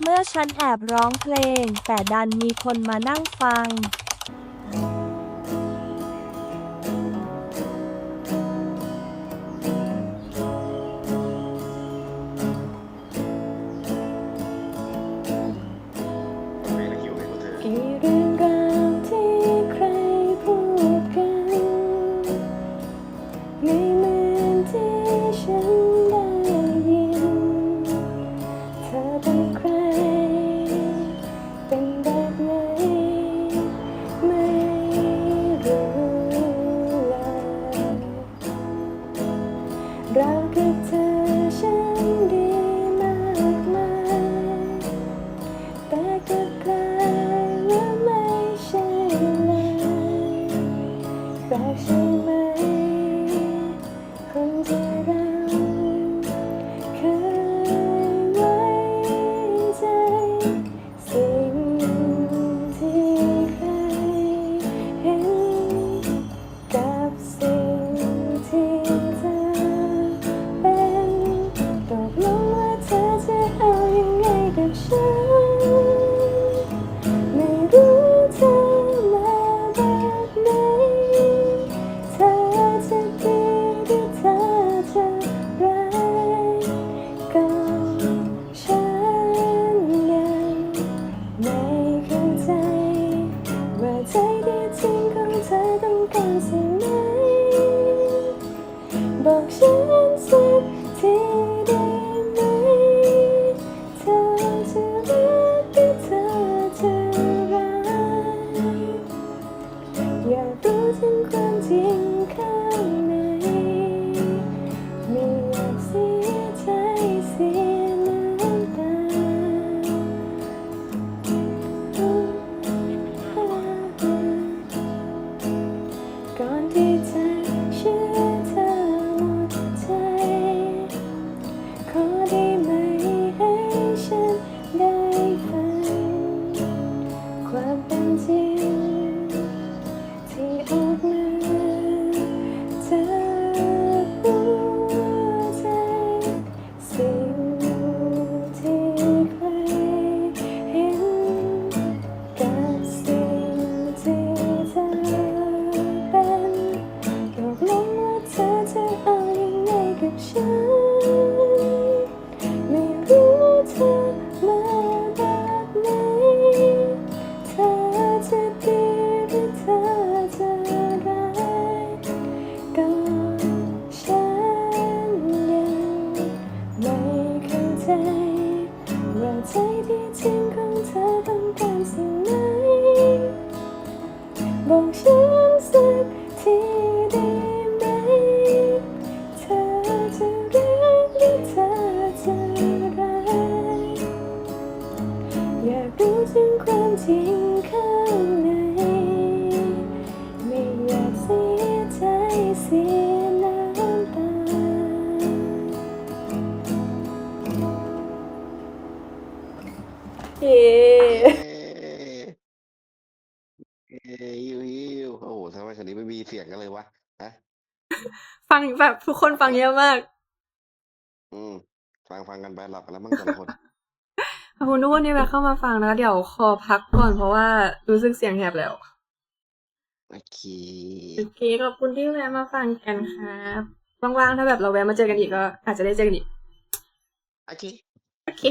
เมื่อฉันแอบร้องเพลง แต่ดันมีคนมานั่งฟัง ถึงความจริงข้างใน ไม่อยากเสียใจเสียน้ำตา เย้เอ้ยฮิวฮิวโอ้โหทำไมคันนี้ไม่มีเสียงกันเลยวะ ฮะ ฟังแบบทุกคนฟังเยอะมาก อืม ฟังฟังกันไปหลับกันแล้วมั้งแต่ละคน ขอบคุณทุกคนที่แวะเข้ามาฟังนะ เดี๋ยวขอพักก่อนเพราะว่ารู้สึกเสียงแหบแล้ว โอเค โอเค ขอบคุณที่แวะมาฟังกันครับว่างๆถ้าแบบเราแวะมาเจอกันอีกก็อาจจะได้เจอกันอีก โอเค โอเค